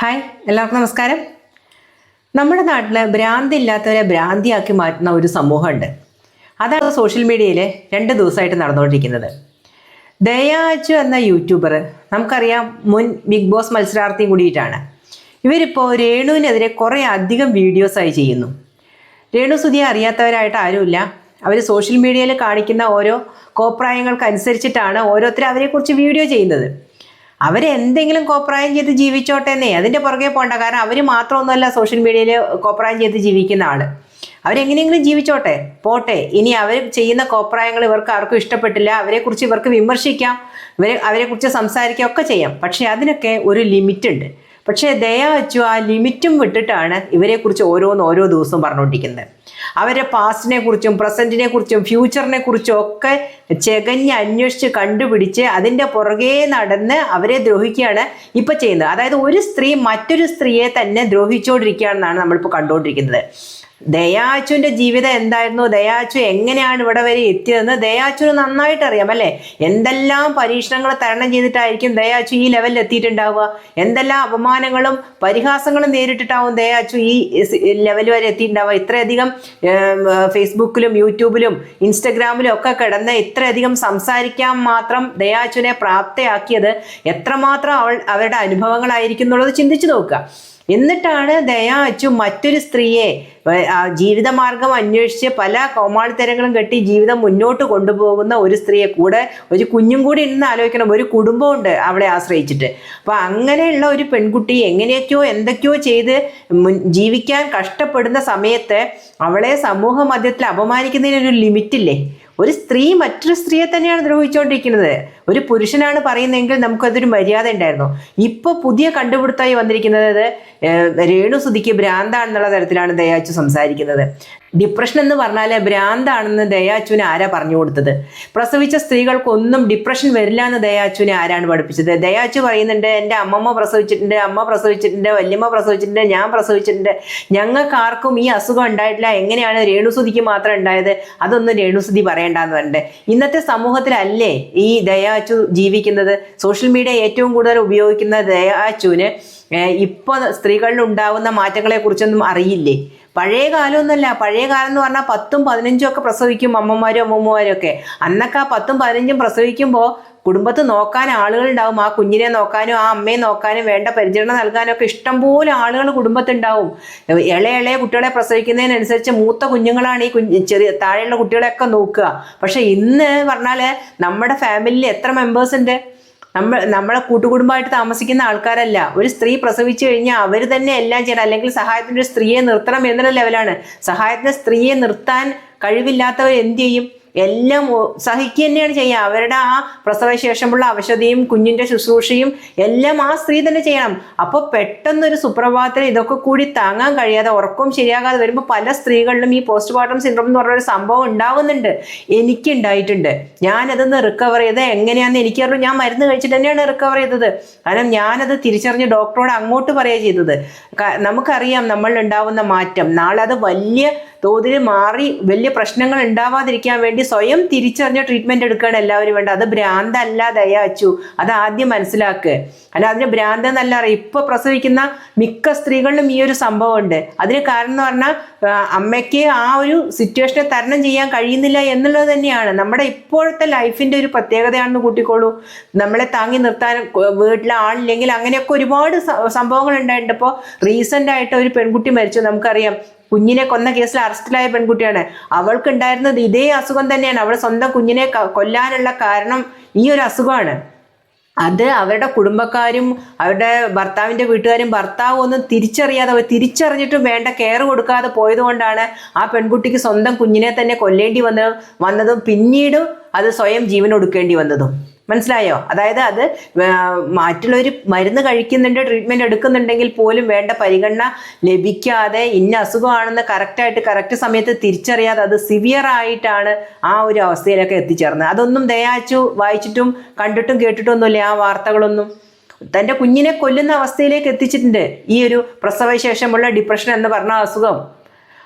Hi എല്ലാവർക്കും നമസ്കാരം. നമ്മുടെ നാട്ടിൽ ഭ്രാന്തി ഇല്ലാത്തവരെ ഭ്രാന്തിയാക്കി മാറ്റുന്ന ഒരു സമൂഹമുണ്ട്. അതാണ് സോഷ്യൽ മീഡിയയിൽ രണ്ട് ദിവസമായിട്ട് നടന്നുകൊണ്ടിരിക്കുന്നത്. ദയാച്ചു എന്ന യൂട്യൂബർ നമുക്കറിയാം മുൻ ബിഗ് ബോസ് മത്സരാർത്ഥിയും കൂടിയിട്ടാണ്. ഇവരിപ്പോൾ രേണുവിനെതിരെ കുറേ അധികം വീഡിയോസായി ചെയ്യുന്നു. രേണു സുധിയെ അറിയാത്തവരായിട്ട് ആരുമില്ല. അവർ സോഷ്യൽ മീഡിയയിൽ കാണിക്കുന്ന ഓരോ കോപ്രായങ്ങൾക്കനുസരിച്ചിട്ടാണ് ഓരോരുത്തരും അവരെക്കുറിച്ച് വീഡിയോ ചെയ്യുന്നത്. അവരെന്തെങ്കിലും കോപ്രായം ചെയ്ത് ജീവിച്ചോട്ടെ എന്നേ അതിന്റെ പുറകെ പോകണ്ട കാരണം അവർ മാത്രമൊന്നുമല്ല സോഷ്യൽ മീഡിയയിൽ കോപ്രായം ചെയ്ത് ജീവിക്കുന്ന ആൾ അവരെങ്ങനെയെങ്കിലും ജീവിച്ചോട്ടെ. പോട്ടെ. ഇനി അവർ ചെയ്യുന്ന കോപ്രായങ്ങൾ ഇവർക്ക് ആർക്കും ഇഷ്ടപ്പെട്ടില്ല. അവരെക്കുറിച്ച് ഇവർക്ക് വിമർശിക്കാം. ഇവരെ അവരെക്കുറിച്ച് സംസാരിക്കാം. ഒക്കെ ചെയ്യാം. പക്ഷേ അതിനൊക്കെ ഒരു ലിമിറ്റ് ഉണ്ട് പക്ഷേ ദയ വെച്ചു ആ ലിമിറ്റും വിട്ടിട്ടാണ് ഇവരെക്കുറിച്ച് ഓരോന്ന് ഓരോ ദിവസവും പറഞ്ഞുകൊണ്ടിരിക്കുന്നത്. അവരെ പാസ്റ്റിനെ കുറിച്ചും പ്രസന്റിനെ കുറിച്ചും ഫ്യൂച്ചറിനെ കുറിച്ചും ഒക്കെ ചെകഞ്ഞ് അന്വേഷിച്ച് കണ്ടുപിടിച്ച് അതിന്റെ പുറകെ നടന്ന് അവരെ ദ്രോഹിക്കുകയാണ് ഇപ്പം ചെയ്യുന്നത്. അതായത് ഒരു സ്ത്രീ മറ്റൊരു സ്ത്രീയെ തന്നെ ദ്രോഹിച്ചുകൊണ്ടിരിക്കുകയാണെന്നാണ് നമ്മളിപ്പോൾ കണ്ടുകൊണ്ടിരിക്കുന്നത്. ദയാച്ചുവിന്റെ ജീവിതം എന്തായിരുന്നു? ദയാച്ചു എങ്ങനെയാണ് ഇവിടെ വരെ എത്തിയതെന്ന് ദയാച്ചുവിന് നന്നായിട്ട് അറിയാം അല്ലേ? എന്തെല്ലാം പരീക്ഷണങ്ങൾ തരണം ചെയ്തിട്ടായിരിക്കും ദയാച്ചു ഈ ലെവലിൽ എത്തിയിട്ടുണ്ടാവുക? എന്തെല്ലാം അപമാനങ്ങളും പരിഹാസങ്ങളും നേരിട്ടിട്ടാവും ദയാച്ചു ഈ ലെവൽ വരെ എത്തിയിട്ടുണ്ടാവുക? ഇത്രയധികം ഫേസ്ബുക്കിലും യൂട്യൂബിലും ഇൻസ്റ്റഗ്രാമിലും ഒക്കെ കിടന്ന് ഇത്രയധികം സംസാരിക്കാൻ മാത്രം ദയാച്ചുവിനെ പ്രാപ്തയാക്കിയത് എത്രമാത്രം അവൾ അവരുടെ അനുഭവങ്ങളായിരിക്കും എന്നുള്ളത് ചിന്തിച്ചു നോക്കുക. എന്നിട്ടാണ് ദയാച്ചു മറ്റൊരു സ്ത്രീയെ ജീവിതമാർഗം അന്വേഷിച്ച് പല കോമാളിത്തരങ്ങളും കെട്ടി ജീവിതം മുന്നോട്ട് കൊണ്ടുപോകുന്ന ഒരു സ്ത്രീയെ കൂടെ ഒരു കുഞ്ഞും കൂടി ഇന്ന് ആലോചിക്കണം. ഒരു കുടുംബമുണ്ട് അവളെ ആശ്രയിച്ചിട്ട്. അപ്പോൾ അങ്ങനെയുള്ള ഒരു പെൺകുട്ടി എങ്ങനെയൊക്കെയോ എന്തൊക്കെയോ ചെയ്ത് ജീവിക്കാൻ കഷ്ടപ്പെടുന്ന സമയത്ത് അവളെ സമൂഹ മധ്യത്തിൽ അപമാനിക്കുന്നതിനൊരു ലിമിറ്റില്ലേ? ഒരു സ്ത്രീ മറ്റൊരു സ്ത്രീയെ തന്നെയാണ് ദ്രോഹിച്ചുകൊണ്ടിരിക്കുന്നത് ഒരു പുരുഷനാണ് പറയുന്നതെങ്കിൽ നമുക്കതൊരു മര്യാദ ഉണ്ടായിരുന്നു. ഇപ്പോൾ പുതിയ കണ്ടുപിടുത്തമായി വന്നിരിക്കുന്നത് രേണുസുതിക്ക് ഭ്രാന്താണെന്നുള്ള തരത്തിലാണ് ദയാച്ചു സംസാരിക്കുന്നത്. ഡിപ്രഷൻ എന്ന് പറഞ്ഞാൽ ഭ്രാന്താണെന്ന് ദയാച്ചുവിന് ആരാ പറഞ്ഞു കൊടുത്തത്? പ്രസവിച്ച സ്ത്രീകൾക്കൊന്നും ഡിപ്രഷൻ വരില്ല എന്ന് ദയാച്ചുവിനെ ആരാണ് പഠിപ്പിച്ചത്? ദയാച്ചു പറയുന്നുണ്ട് എന്റെ അമ്മമ്മ പ്രസവിച്ചിട്ടുണ്ട് അമ്മ പ്രസവിച്ചിട്ടുണ്ട് വല്യമ്മ പ്രസവിച്ചിട്ടുണ്ട് ഞാൻ പ്രസവിച്ചിട്ടുണ്ട്. ഞങ്ങൾക്ക് ആർക്കും ഈ അസുഖം ഉണ്ടായിട്ടില്ല. എങ്ങനെയാണ് രേണുസുതിക്ക് മാത്രം ഉണ്ടായത്? അതൊന്നും രേണുസുതി പറയണ്ടെന്ന് പറഞ്ഞിട്ട്. ഇന്നത്തെ സമൂഹത്തിലല്ലേ ഈ ദയാച്ചു ജീവിക്കുന്നത്? സോഷ്യൽ മീഡിയ ഏറ്റവും കൂടുതൽ ഉപയോഗിക്കുന്ന ദയാച്ചുവിന് ഇപ്പോൾ സ്ത്രീകളിൽ ഉണ്ടാകുന്ന മാറ്റങ്ങളെക്കുറിച്ചൊന്നും അറിയില്ലേ? പഴയ കാലമൊന്നുമല്ല. പഴയ കാലം എന്ന് പറഞ്ഞാൽ പത്തും പതിനഞ്ചും ഒക്കെ പ്രസവിക്കും അമ്മമാരും അമ്മൂമ്മമാരും ഒക്കെ. അന്നൊക്കെ ആ പത്തും പതിനഞ്ചും പ്രസവിക്കുമ്പോൾ കുടുംബത്ത് നോക്കാൻ ആളുകളുണ്ടാവും ആ കുഞ്ഞിനെ നോക്കാനും ആ അമ്മയെ നോക്കാനും വേണ്ട പരിചരണം നൽകാനും ഒക്കെ ഇഷ്ടംപോലെ ആളുകൾ കുടുംബത്തുണ്ടാവും ഇളയ ഇളയ കുട്ടികളെ പ്രസവിക്കുന്നതിനനുസരിച്ച് മൂത്ത കുഞ്ഞുങ്ങളാണ് ഈ കുഞ്ഞ് ചെറിയ താഴെയുള്ള കുട്ടികളെയൊക്കെ നോക്കുക. പക്ഷെ ഇന്ന് പറഞ്ഞാൽ നമ്മുടെ ഫാമിലിയിൽ എത്ര മെമ്പേഴ്സ് ഉണ്ട്? നമ്മൾ നമ്മളെ കൂട്ടുകുടുംബമായിട്ട് താമസിക്കുന്ന ആൾക്കാരല്ല. ഒരു സ്ത്രീ പ്രസവിച്ചു കഴിഞ്ഞാൽ അവർ തന്നെ എല്ലാം ചെയ്യണം. അല്ലെങ്കിൽ സഹായത്തിന്റെ ഒരു സ്ത്രീയെ നിർത്തണം എന്നുള്ള ലെവലാണ് സഹായത്തിന് സ്ത്രീയെ നിർത്താൻ കഴിവില്ലാത്തവർ എന്ത് ചെയ്യും? എല്ലാം സഹിക്കുക തന്നെയാണ് ചെയ്യുക. അവരുടെ ആ പ്രസവശേഷമുള്ള അവശതയും കുഞ്ഞിന്റെ ശുശ്രൂഷയും എല്ലാം ആ സ്ത്രീ തന്നെ ചെയ്യണം. അപ്പോൾ പെട്ടെന്നൊരു സുപ്രഭാതത്തിൽ ഇതൊക്കെ കൂടി താങ്ങാൻ കഴിയാതെ ഉറക്കവും ശരിയാകാതെ വരുമ്പോൾ പല സ്ത്രീകളിലും ഈ പോസ്റ്റ്മോർട്ടം സിൻഡ്രോം എന്ന് പറഞ്ഞൊരു സംഭവം ഉണ്ടാവുന്നുണ്ട്. എനിക്ക് ഉണ്ടായിട്ടുണ്ട് ഞാനതൊന്ന് റിക്കവർ ചെയ്ത് എങ്ങനെയാണെന്ന് എനിക്കറിയാം ഞാൻ മരുന്ന് കഴിച്ചിട്ട് തന്നെയാണ് റിക്കവർ ചെയ്തത്. കാരണം ഞാനത് തിരിച്ചറിഞ്ഞ് ഡോക്ടറോട് അങ്ങോട്ട് പറയുക ചെയ്തത്. നമുക്കറിയാം നമ്മൾ ഉണ്ടാവുന്ന മാറ്റം. നാളെ അത് വലിയ തോതിൽ മാറി വലിയ പ്രശ്നങ്ങൾ ഉണ്ടാവാതിരിക്കാൻ വേണ്ടി സ്വയം തിരിച്ചറിഞ്ഞ ട്രീറ്റ്മെന്റ് എടുക്കുകയാണ് എല്ലാവരും വേണ്ട അത് ഭ്രാന്തല്ല ദയാച്ചു. അത് ആദ്യം മനസ്സിലാക്കുക അല്ല അതിന് ഭ്രാന്ത് എന്നല്ല ഇപ്പൊ പ്രസവിക്കുന്ന മിക്ക സ്ത്രീകളിലും ഈ ഒരു സംഭവം ഉണ്ട് അതിന് കാരണം എന്ന് പറഞ്ഞാൽ അമ്മയ്ക്ക് ആ ഒരു സിറ്റുവേഷനെ തരണം ചെയ്യാൻ കഴിയുന്നില്ല എന്നുള്ളത് തന്നെയാണ്. നമ്മുടെ ഇപ്പോഴത്തെ ലൈഫിന്റെ ഒരു പ്രത്യേകതയാണെന്ന് കൂട്ടിക്കോളൂ. നമ്മളെ താങ്ങി നിർത്താൻ വീട്ടിലെ ആളില്ലെങ്കിൽ അങ്ങനെയൊക്കെ ഒരുപാട് സംഭവങ്ങൾ ഉണ്ടായിട്ടുണ്ട്. ഇപ്പോൾ റീസെന്റ് ആയിട്ട് ഒരു പെൺകുട്ടി മരിച്ചു. നമുക്കറിയാം. കുഞ്ഞിനെ കൊന്ന കേസിൽ അറസ്റ്റിലായ പെൺകുട്ടിയാണ്. അവൾക്കുണ്ടായിരുന്നത് ഇതേ അസുഖം തന്നെയാണ്. അവളെ സ്വന്തം കുഞ്ഞിനെ കൊല്ലാനുള്ള കാരണം ഈ ഒരു അസുഖമാണ്. അത് അവരുടെ കുടുംബക്കാരും അവരുടെ ഭർത്താവിന്റെ വീട്ടുകാരും ഭർത്താവും ഒന്നും തിരിച്ചറിയാതെ അവർ തിരിച്ചറിഞ്ഞിട്ടും വേണ്ട കെയർ കൊടുക്കാതെ പോയതുകൊണ്ടാണ് ആ പെൺകുട്ടിക്ക് സ്വന്തം കുഞ്ഞിനെ തന്നെ കൊല്ലേണ്ടി വന്ന വന്നതും. പിന്നീട് അത് സ്വയം ജീവൻ ഒടുക്കേണ്ടി വന്നതും. മനസ്സിലായോ? അതായത് അത് മറ്റുള്ളവർ മരുന്ന് കഴിക്കുന്നുണ്ട് ട്രീറ്റ്മെന്റ് എടുക്കുന്നുണ്ടെങ്കിൽ പോലും വേണ്ട പരിഗണന ലഭിക്കാതെ ഇന്ന അസുഖമാണെന്ന് കറക്റ്റായിട്ട് കറക്റ്റ് സമയത്ത് തിരിച്ചറിയാതെ അത് സിവിയർ ആയിട്ടാണ് ആ ഒരു അവസ്ഥയിലൊക്കെ എത്തിച്ചേർന്നത്. അതൊന്നും ദയാച്ചു വായിച്ചിട്ടും കണ്ടിട്ടും കേട്ടിട്ടും ഒന്നുമില്ല ആ വാർത്തകളൊന്നും. തന്റെ കുഞ്ഞിനെ കൊല്ലുന്ന അവസ്ഥയിലേക്ക് എത്തിച്ചിട്ടുണ്ട് ഈ ഒരു പ്രസവശേഷമുള്ള ഡിപ്രഷൻ എന്ന് പറഞ്ഞ അസുഖം.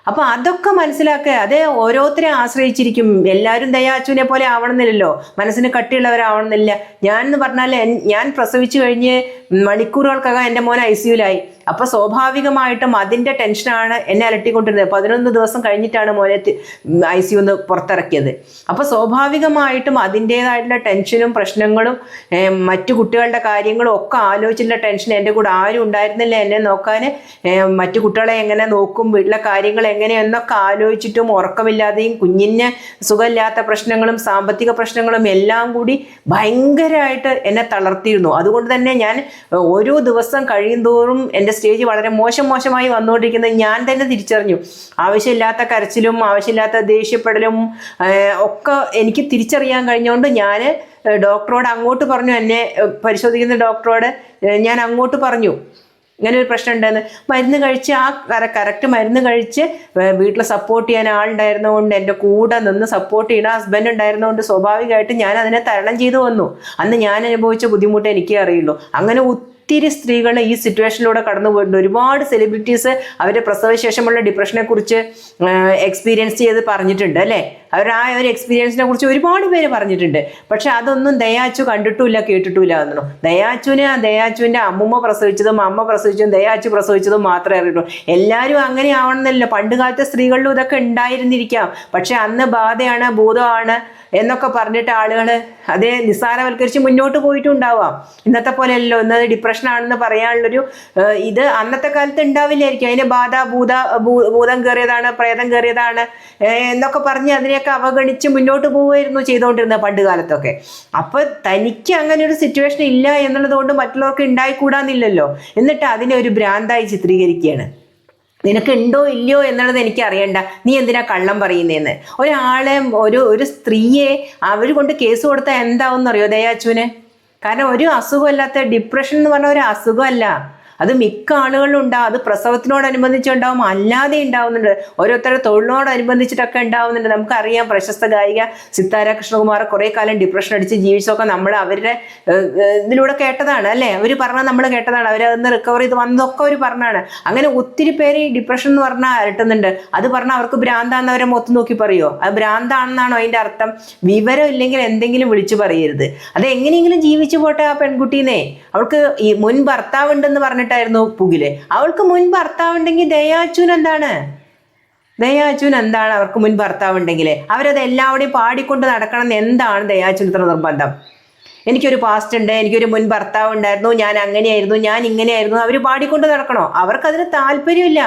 അപ്പൊ അതൊക്കെ മനസ്സിലാക്കുക. അതേ ഓരോരുത്തരെ ആശ്രയിച്ചിരിക്കും. എല്ലാവരും ദയാച്ചുവിനെ പോലെ ആവണമെന്നില്ലല്ലോ. മനസ്സിന് കട്ടിയുള്ളവരാവണമെന്നില്ല. ഞാൻ എന്ന് പറഞ്ഞാൽ ഞാൻ പ്രസവിച്ചു കഴിഞ്ഞ് മണിക്കൂറുകൾക്കകം എന്റെ മോൻ ഐ സിയുലായി അപ്പൊ സ്വാഭാവികമായിട്ടും അതിന്റെ ടെൻഷനാണ് എന്നെ അലട്ടിക്കൊണ്ടിരുന്നത്. പതിനൊന്ന് ദിവസം കഴിഞ്ഞിട്ടാണ് മോനെ ഐ സി ഒന്ന് പുറത്തിറക്കിയത്. അപ്പൊ സ്വാഭാവികമായിട്ടും അതിന്റെതായിട്ടുള്ള ടെൻഷനും പ്രശ്നങ്ങളും മറ്റു കുട്ടികളുടെ കാര്യങ്ങളും ഒക്കെ ആലോചിച്ചുള്ള ടെൻഷൻ എന്റെ കൂടെ ആരും ഉണ്ടായിരുന്നില്ല എന്നെ നോക്കാൻ മറ്റു കുട്ടികളെ എങ്ങനെ നോക്കും വീട്ടിലെ കാര്യങ്ങൾ എങ്ങനെയെന്നൊക്കെ ആലോചിച്ചിട്ടും ഉറക്കമില്ലാതെയും കുഞ്ഞിന് സുഖമില്ലാത്ത പ്രശ്നങ്ങളും സാമ്പത്തിക പ്രശ്നങ്ങളും എല്ലാം കൂടി ഭയങ്കരമായിട്ട് എന്നെ തളർത്തിയിരുന്നു. അതുകൊണ്ട് തന്നെ ഞാൻ ഓരോ ദിവസം കഴിയുന്തോറും എന്റെ സ്റ്റേജ് വളരെ മോശം മോശമായി വന്നുകൊണ്ടിരിക്കുന്നത് ഞാൻ തന്നെ തിരിച്ചറിഞ്ഞു. ആവശ്യമില്ലാത്ത കരച്ചിലും ആവശ്യമില്ലാത്ത ദേഷ്യപ്പെടലും ഒക്കെ എനിക്ക് തിരിച്ചറിയാൻ കഴിഞ്ഞുകൊണ്ട് ഞാൻ ഡോക്ടറോട് അങ്ങോട്ട് പറഞ്ഞു. എന്നെ പരിശോധിക്കുന്ന ഡോക്ടറോട് ഞാൻ അങ്ങോട്ട് പറഞ്ഞു. ഇങ്ങനെ ഒരു പ്രശ്നം ഉണ്ടെന്ന്. മരുന്ന് കഴിച്ച് ആ കറക്റ്റ് മരുന്ന് കഴിച്ച് വീട്ടിൽ സപ്പോർട്ട് ചെയ്യാൻ ആളുണ്ടായിരുന്നതുകൊണ്ട് എന്റെ കൂടെ നിന്ന് സപ്പോർട്ട് ചെയ്യുന്ന ഹസ്ബൻഡ് ഉണ്ടായിരുന്നതുകൊണ്ട് സ്വാഭാവികമായിട്ട് ഞാൻ അതിനെ തരണം ചെയ്തു വന്നു. അന്ന് ഞാൻ അനുഭവിച്ച ബുദ്ധിമുട്ട് എനിക്കേ അറിയുള്ളൂ. അങ്ങനെ ഒത്തിരി സ്ത്രീകൾ ഈ സിറ്റുവേഷനിലൂടെ കടന്നു പോയിട്ടുണ്ട്. ഒരുപാട് സെലിബ്രിറ്റീസ് അവരുടെ പ്രസവശേഷമുള്ള ഡിപ്രഷനെ കുറിച്ച് എക്സ്പീരിയൻസ് ചെയ്ത് പറഞ്ഞിട്ടുണ്ട് അല്ലേ? അവർ ആ ഒരു എക്സ്പീരിയൻസിനെ കുറിച്ച് ഒരുപാട് പേര് പറഞ്ഞിട്ടുണ്ട്. പക്ഷെ അതൊന്നും ദയാച്ചു കണ്ടിട്ടുമില്ല കേട്ടിട്ടുമില്ല ദയാച്ചുവിനെ ആ ദയാച്ചുവിന്റെ അമ്മുമ്മ പ്രസവിച്ചതും അമ്മ പ്രസവിച്ചതും ദയാച്ചു പ്രസവിച്ചതും മാത്രമേ അറിയുള്ളൂ എല്ലാവരും അങ്ങനെ ആവണമെന്നില്ല പണ്ട് കാലത്തെ സ്ത്രീകളിലും ഇതൊക്കെ ഉണ്ടായിരുന്നിരിക്കാം. പക്ഷെ അന്ന് ബാധയാണ് ഭൂതമാണ് എന്നൊക്കെ പറഞ്ഞിട്ട് ആളുകൾ അതേ നിസ്സാരവൽക്കരിച്ച് മുന്നോട്ട് പോയിട്ടുണ്ടാവാം. ഇന്നത്തെ പോലെയല്ലോ ഇന്നത് ഡിപ്രഷൻ ആണെന്ന് പറയാനുള്ളൊരു ഇത് അന്നത്തെ കാലത്ത് ഉണ്ടാവില്ലായിരിക്കും. അതിന് ബാധ ഭൂത ഭൂതം കയറിയതാണ് പ്രേതം കയറിയതാണ് എന്നൊക്കെ പറഞ്ഞ് അതിനെയൊക്കെ അവഗണിച്ച് മുന്നോട്ട് പോവുമായിരുന്നു ചെയ്തുകൊണ്ടിരുന്നത് പണ്ട് കാലത്തൊക്കെ. അപ്പൊ തനിക്ക് അങ്ങനെ ഒരു സിറ്റുവേഷൻ ഇല്ല എന്നുള്ളത് കൊണ്ട് മറ്റുള്ളവർക്ക് ഉണ്ടായിക്കൂടാന്നില്ലല്ലോ എന്നിട്ട് അതിനെ ഒരു ഭ്രാന്തായി ചിത്രീകരിക്കുകയാണ്. നിനക്ക് ഉണ്ടോ ഇല്ലയോ എന്നുള്ളത് എനിക്ക് അറിയണ്ട. നീ എന്തിനാ കള്ളം പറയുന്നതെന്ന് ഒരാളെ ഒരു ഒരു സ്ത്രീയെ അവർ കൊണ്ട് കേസ് കൊടുത്താൽ എന്താവും എന്നറിയോ ദയാച്ചുവിന് കാരണം ഒരു അസുഖമല്ലാത്ത ഡിപ്രഷൻ എന്ന് പറഞ്ഞ ഒരു അസുഖമല്ല. അത് മിക്ക ആളുകളിലും ഉണ്ടാവും അത് പ്രസവത്തിനോടനുബന്ധിച്ച് ഉണ്ടാവും അല്ലാതെ ഉണ്ടാവുന്നുണ്ട്. ഓരോരുത്തരുടെ തൊഴിലിനോടനുബന്ധിച്ചിട്ടൊക്കെ ഉണ്ടാവുന്നുണ്ട്. നമുക്കറിയാം പ്രശസ്ത ഗായിക സിത്താര കൃഷ്ണകുമാർ കുറേ കാലം ഡിപ്രഷൻ അടിച്ച് ജീവിച്ചതൊക്കെ നമ്മൾ അവരുടെ ഇതിലൂടെ കേട്ടതാണ് അല്ലേ? അവർ പറഞ്ഞാൽ നമ്മൾ കേട്ടതാണ്. അവർ അതിന്ന് റിക്കവർ ചെയ്ത് വന്നതൊക്കെ അവർ പറഞ്ഞാണ് അങ്ങനെ ഒത്തിരി പേര് ഈ ഡിപ്രഷൻ എന്ന് പറഞ്ഞാൽ അരട്ടുന്നുണ്ട്. അത് പറഞ്ഞാൽ അവർക്ക് ഭ്രാന്താന്ന് അവരെ മൊത്തം നോക്കി പറയുമോ അത് ഭ്രാന്താണെന്നാണോ അതിന്റെ അർത്ഥം? വിവരം ഇല്ലെങ്കിൽ എന്തെങ്കിലും വിളിച്ചു പറയരുത്. അത് എങ്ങനെയെങ്കിലും ജീവിച്ചു പോട്ടെ ആ പെൺകുട്ടീനെ. അവൾക്ക് ഈ മുൻ ഭർത്താവ് ഉണ്ടെന്ന് പറഞ്ഞിട്ടായിരുന്നു പുകിലെ. അവൾക്ക് മുൻ ഭർത്താവുണ്ടെങ്കിൽ ദയാച്ചൂൻ എന്താണ്? ദയാച്ചുൻ എന്താണ് അവർക്ക് മുൻ ഭർത്താവ് ഉണ്ടെങ്കിൽ അവരത് എല്ലാവരുടെയും പാടിക്കൊണ്ട് നടക്കണം എന്ന് എന്താണ് ദയാച്ചൂൻ ഇത്ര നിർബന്ധം? എനിക്കൊരു പാസ്റ്റ് ഉണ്ട് എനിക്കൊരു മുൻ ഭർത്താവ് ഉണ്ടായിരുന്നു ഞാൻ അങ്ങനെയായിരുന്നു ഞാൻ ഇങ്ങനെയായിരുന്നു അവർ പാടിക്കൊണ്ട് നടക്കണോ? അവർക്കതിന് താല്പര്യമില്ല.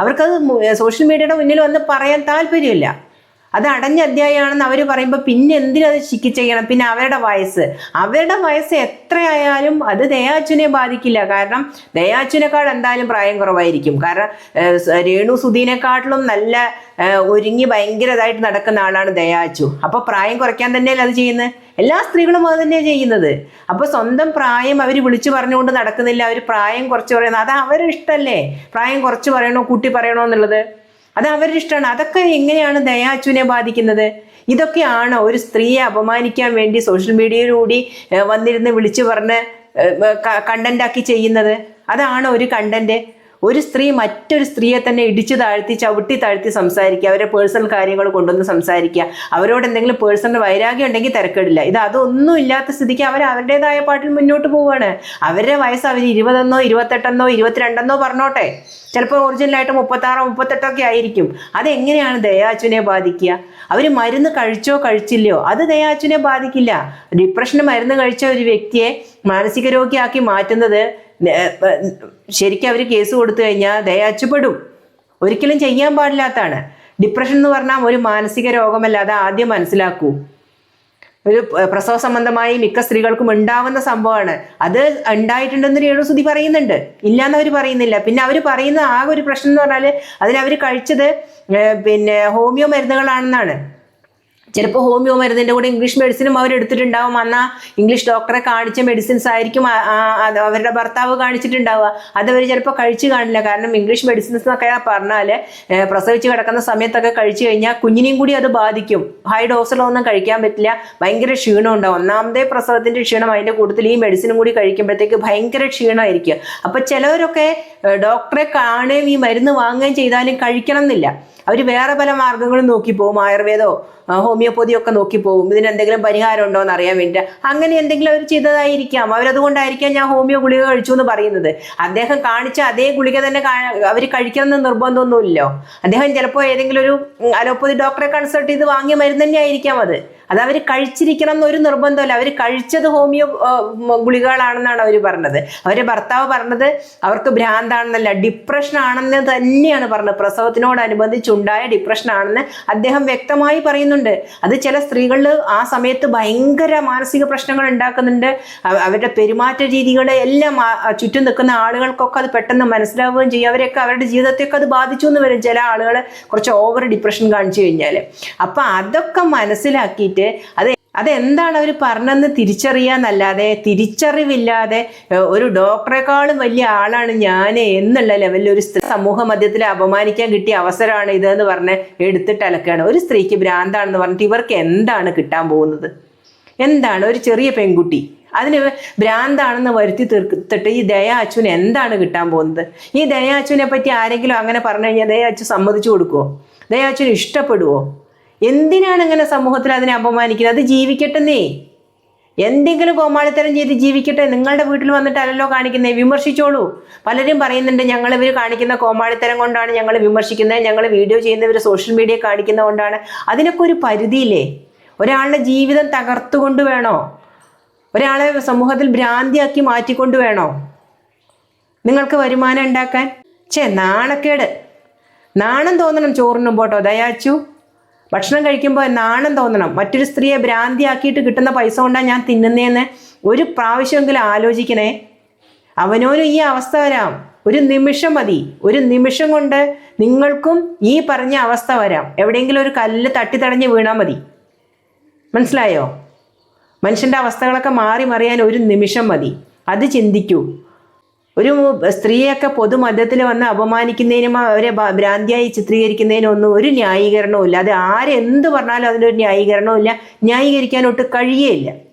അവർക്കത് സോഷ്യൽ മീഡിയയുടെ മുന്നിൽ വന്ന് പറയാൻ താല്പര്യമില്ല. അത് അടഞ്ഞ അധ്യായമാണെന്ന് അവർ പറയുമ്പോൾ പിന്നെ എന്തിനത് ശിക്കി ചെയ്യണം പിന്നെ അവരുടെ വയസ്സ്. അവരുടെ വയസ്സ് എത്രയായാലും അത് ദയാച്ചുനെ ബാധിക്കില്ല. കാരണം ദയാച്ചുനേക്കാൾ എന്തായാലും പ്രായം കുറവായിരിക്കും. കാരണം രേണു സുധീനെക്കാട്ടിലും നല്ല ഒരുങ്ങി ഭയങ്കരതായിട്ട് നടക്കുന്ന ആളാണ് ദയാച്ചു അപ്പോൾ പ്രായം കുറയ്ക്കാൻ തന്നെയല്ലേ അത് ചെയ്യുന്നത്? എല്ലാ സ്ത്രീകളും അത് തന്നെയാണ് ചെയ്യുന്നത്. അപ്പോൾ സ്വന്തം പ്രായം അവർ വിളിച്ചു പറഞ്ഞുകൊണ്ട് നടക്കുന്നില്ല. അവർ പ്രായം കുറച്ച് പറയുന്നത്. അത് അവരുടെ ഇഷ്ടമല്ലേ പ്രായം കുറച്ച് പറയണോ കൂട്ടി പറയണോ എന്നുള്ളത്? അത് അവരുടെ ഇഷ്ടമാണ്. അതൊക്കെ എങ്ങനെയാണ് ദയാച്ചുവിനെ ബാധിക്കുന്നത്? ഇതൊക്കെയാണ് ഒരു സ്ത്രീയെ അപമാനിക്കാൻ വേണ്ടി സോഷ്യൽ മീഡിയയിലൂടി വന്നിരുന്ന് വിളിച്ചു പറഞ്ഞ് കണ്ടന്റ് ആക്കി ചെയ്യുന്നത്. അതാണ് ഒരു കണ്ടന്റ് ഒരു സ്ത്രീ മറ്റൊരു സ്ത്രീയെ തന്നെ ഇടിച്ചു താഴ്ത്തി ചവിട്ടി താഴ്ത്തി സംസാരിക്കുക അവരെ പേഴ്സണൽ കാര്യങ്ങൾ കൊണ്ടുവന്ന് സംസാരിക്കുക. അവരോട് എന്തെങ്കിലും പേഴ്സണൽ വൈരാഗ്യം ഉണ്ടെങ്കിൽ തിരക്കേടില്ല. ഇത് അതൊന്നും ഇല്ലാത്ത സ്ഥിതിക്ക് അവർ അവരുടേതായ പാട്ടിൽ മുന്നോട്ട് പോവുകയാണ് അവരുടെ വയസ്സ് അവർ ഇരുപതെന്നോ ഇരുപത്തെട്ടെന്നോ ഇരുപത്തിരണ്ടെന്നോ പറഞ്ഞോട്ടെ. ചിലപ്പോൾ ഒറിജിനലായിട്ട് മുപ്പത്താറോ മുപ്പത്തെട്ടോ ഒക്കെ ആയിരിക്കും അതെങ്ങനെയാണ് ദയാച്ചുവിനെ ബാധിക്കുക? അവർ മരുന്ന് കഴിച്ചോ കഴിച്ചില്ലയോ? അത് ദയാച്ചുവിനെ ബാധിക്കില്ല. ഡിപ്രഷന് മരുന്ന് കഴിച്ച ഒരു വ്യക്തിയെ മാനസിക രോഗിയാക്കി മാറ്റുന്നത് ശരിക്കും അവർ കേസ് കൊടുത്തു കഴിഞ്ഞാൽ ദയാച്ചുപെടും ഒരിക്കലും ചെയ്യാൻ പാടില്ലാത്തതാണ്. ഡിപ്രഷൻ എന്ന് പറഞ്ഞാൽ ഒരു മാനസിക രോഗമല്ല അത് ആദ്യം മനസ്സിലാക്കൂ. ഒരു പ്രസവ സംബന്ധമായി മിക്ക സ്ത്രീകൾക്കും ഉണ്ടാവുന്ന സംഭവമാണ്. അത് ഉണ്ടായിട്ടുണ്ടെന്ന് രേണുസുതി പറയുന്നുണ്ട്. ഇല്ലാന്ന് അവർ പറയുന്നില്ല. പിന്നെ അവർ പറയുന്ന ആകെ ഒരു പ്രശ്നം എന്ന് പറഞ്ഞാൽ അതിനവർ കഴിച്ചത് പിന്നെ ഹോമിയോ മരുന്നുകളാണെന്നാണ്. ചിലപ്പോൾ ഹോമിയോ മരുന്നിന്റെ കൂടെ ഇംഗ്ലീഷ് മെഡിസിനും അവർ അവരെടുത്തിട്ടുണ്ടാവും എന്നാൽ ഇംഗ്ലീഷ് ഡോക്ടറെ കാണിച്ച മെഡിസിൻസ് ആയിരിക്കും അവരുടെ ഭർത്താവ് കാണിച്ചിട്ടുണ്ടാവുക. അതവർ ചിലപ്പോൾ കഴിച്ചു കാണില്ല. കാരണം ഇംഗ്ലീഷ് മെഡിസിൻസ് എന്നൊക്കെ പറഞ്ഞാൽ പ്രസവിച്ച് കിടക്കുന്ന സമയത്തൊക്കെ കഴിച്ചു കഴിഞ്ഞാൽ കുഞ്ഞിനെയും കൂടി അത് ബാധിക്കും. ഹൈ ഡോസിലൊന്നും കഴിക്കാൻ പറ്റില്ല. ഭയങ്കര ക്ഷീണം ഉണ്ടാവും. ഒന്നാമതേ പ്രസവത്തിന്റെ ക്ഷീണം അതിന്റെ കൂട്ടത്തിൽ ഈ മെഡിസിനും കൂടി കഴിക്കുമ്പോഴത്തേക്ക് ഭയങ്കര ക്ഷീണമായിരിക്കും. അപ്പോൾ ചിലവരൊക്കെ ഡോക്ടറെ കാണുകയും ഈ മരുന്ന് വാങ്ങുകയും ചെയ്താലും കഴിക്കണം എന്നില്ല അവർ വേറെ പല മാർഗങ്ങളും നോക്കി പോകും ആയുർവേദമോ ഹോമിയോപ്പതിയോ ഒക്കെ നോക്കി പോകും ഇതിന് എന്തെങ്കിലും പരിഹാരം ഉണ്ടോ എന്ന് അറിയാൻ വേണ്ടി അങ്ങനെ എന്തെങ്കിലും അവർ ചെയ്തതായിരിക്കാം. അവരതുകൊണ്ടായിരിക്കാം ഞാൻ ഹോമിയോ ഗുളിക കഴിച്ചു എന്ന് പറയുന്നത്. അദ്ദേഹം കാണിച്ച അതേ ഗുളിക തന്നെ അവർ കഴിക്കണമെന്ന് നിർബന്ധമൊന്നുമില്ലല്ലോ. അദ്ദേഹം ചിലപ്പോൾ ഏതെങ്കിലും ഒരു അലോപ്പതി ഡോക്ടറെ കൺസൾട്ട് ചെയ്ത് വാങ്ങിയ മരുന്ന് തന്നെ ആയിരിക്കാം അത്. അത് അവർ കഴിച്ചിരിക്കണം എന്നൊരു നിർബന്ധമല്ല. അവർ കഴിച്ചത് ഹോമിയോ ഗുളികകളാണെന്നാണ് അവർ പറഞ്ഞത്. അവരുടെ ഭർത്താവ് പറഞ്ഞത് അവർക്ക് ഭ്രാന്താണെന്നല്ല ഡിപ്രഷൻ ആണെന്ന് തന്നെയാണ് പറഞ്ഞത്. പ്രസവത്തിനോടനുബന്ധിച്ചുണ്ടായ ഡിപ്രഷൻ ആണെന്ന് അദ്ദേഹം വ്യക്തമായി പറയുന്നുണ്ട്. അത് ചില സ്ത്രീകളിൽ ആ സമയത്ത് ഭയങ്കര മാനസിക പ്രശ്നങ്ങൾ ഉണ്ടാക്കുന്നുണ്ട്. അവരുടെ പെരുമാറ്റ രീതികളെ എല്ലാം ചുറ്റും നിൽക്കുന്ന ആളുകൾക്കൊക്കെ അത് പെട്ടെന്ന് മനസ്സിലാവുകയും ചെയ്യും. അവരെയൊക്കെ അവരുടെ ജീവിതത്തെയൊക്കെ അത് ബാധിച്ചു എന്ന് വരും ചില ആളുകൾ കുറച്ച് ഓവർ ഡിപ്രഷൻ കാണിച്ചു കഴിഞ്ഞാൽ അപ്പം അതൊക്കെ മനസ്സിലാക്കിയിട്ട് അത് അതെന്താണ് അവർ പറഞ്ഞതെന്ന് തിരിച്ചറിയാന്നല്ലാതെ തിരിച്ചറിവില്ലാതെ ഒരു ഡോക്ടറെക്കാളും വലിയ ആളാണ് ഞാൻ എന്നുള്ള ലെവലിൽ ഒരു സ്ത്രീ സമൂഹ മധ്യത്തിൽ അപമാനിക്കാൻ കിട്ടിയ അവസരമാണ് ഇതെന്ന് പറഞ്ഞ് എടുത്തിട്ട് അലക്കുകയാണ്. ഒരു സ്ത്രീക്ക് ഭ്രാന്താണെന്ന് പറഞ്ഞിട്ട് ഇവർക്ക് എന്താണ് കിട്ടാൻ പോകുന്നത്? എന്താണ്? ഒരു ചെറിയ പെൺകുട്ടി അതിന് ഭ്രാന്താണെന്ന് വരുത്തി തീർത്തിട്ട് ഈ ദയ അച്ഛന് എന്താണ് കിട്ടാൻ പോകുന്നത്? ഈ ദയ അച്ഛനെ പറ്റി ആരെങ്കിലും അങ്ങനെ പറഞ്ഞു കഴിഞ്ഞാൽ ദയ അച്ഛൻ സമ്മതിച്ചു കൊടുക്കുമോ ദയ അച്ഛന് ഇഷ്ടപ്പെടുവോ? എന്തിനാണ് ഇങ്ങനെ സമൂഹത്തിൽ അതിനെ അപമാനിക്കുന്നത്? അത് ജീവിക്കട്ടെന്നേ. എന്തെങ്കിലും കോമാളിത്തരം ചെയ്ത് ജീവിക്കട്ടെ. നിങ്ങളുടെ വീട്ടിൽ വന്നിട്ടല്ലല്ലോ കാണിക്കുന്നേ. വിമർശിച്ചോളൂ. പലരും പറയുന്നുണ്ട് ഞങ്ങൾ ഇവർ കാണിക്കുന്ന കോമാളിത്തരം കൊണ്ടാണ് ഞങ്ങൾ വിമർശിക്കുന്നത്. ഞങ്ങൾ വീഡിയോ ചെയ്യുന്നവർ സോഷ്യൽ മീഡിയ കാണിക്കുന്ന കൊണ്ടാണ്. അതിനൊക്കെ ഒരു പരിധിയില്ലേ? ഒരാളുടെ ജീവിതം തകർത്തുകൊണ്ട് വേണോ? ഒരാളെ സമൂഹത്തിൽ ഭ്രാന്തിയാക്കി മാറ്റിക്കൊണ്ട് വേണോ? നിങ്ങൾക്ക് വരുമാനം ഉണ്ടാക്കാൻ? ചേ നാണക്കേട്. നാണം തോന്നണം ചോറിനും പോട്ടോ. ദയാച്ചു ഭക്ഷണം കഴിക്കുമ്പോൾ നാണം തോന്നണം. മറ്റൊരു സ്ത്രീയെ ഭ്രാന്തിയാക്കിയിട്ട് കിട്ടുന്ന പൈസ കൊണ്ടാണ് ഞാൻ തിന്നുന്നതെന്ന് ഒരു പ്രാവശ്യമെങ്കിലും ആലോചിക്കണേ. അവനോനും ഈ അവസ്ഥ വരാം. ഒരു നിമിഷം മതി. ഒരു നിമിഷം കൊണ്ട് നിങ്ങൾക്കും ഈ പറഞ്ഞ അവസ്ഥ വരാം. എവിടെയെങ്കിലും ഒരു കല്ല് തട്ടിത്തടഞ്ഞ് വീണാൽ മതി. മനസ്സിലായോ? മനുഷ്യന്റെ അവസ്ഥകളൊക്കെ മാറി മറിയാൻ ഒരു നിമിഷം മതി. അത് ചിന്തിക്കൂ. ഒരു സ്ത്രീയൊക്കെ പൊതുമധ്യത്തിൽ വന്ന് അപമാനിക്കുന്നതിനും അവരെ ഭ്രാന്തിയായി ചിത്രീകരിക്കുന്നതിനും ഒന്നും ഒരു ന്യായീകരണവും ഇല്ല. അത് ആരെന്ത് പറഞ്ഞാലും അതിനൊരു ന്യായീകരണവും ഇല്ല. ന്യായീകരിക്കാൻ ഒട്ട് കഴിയേയില്ല.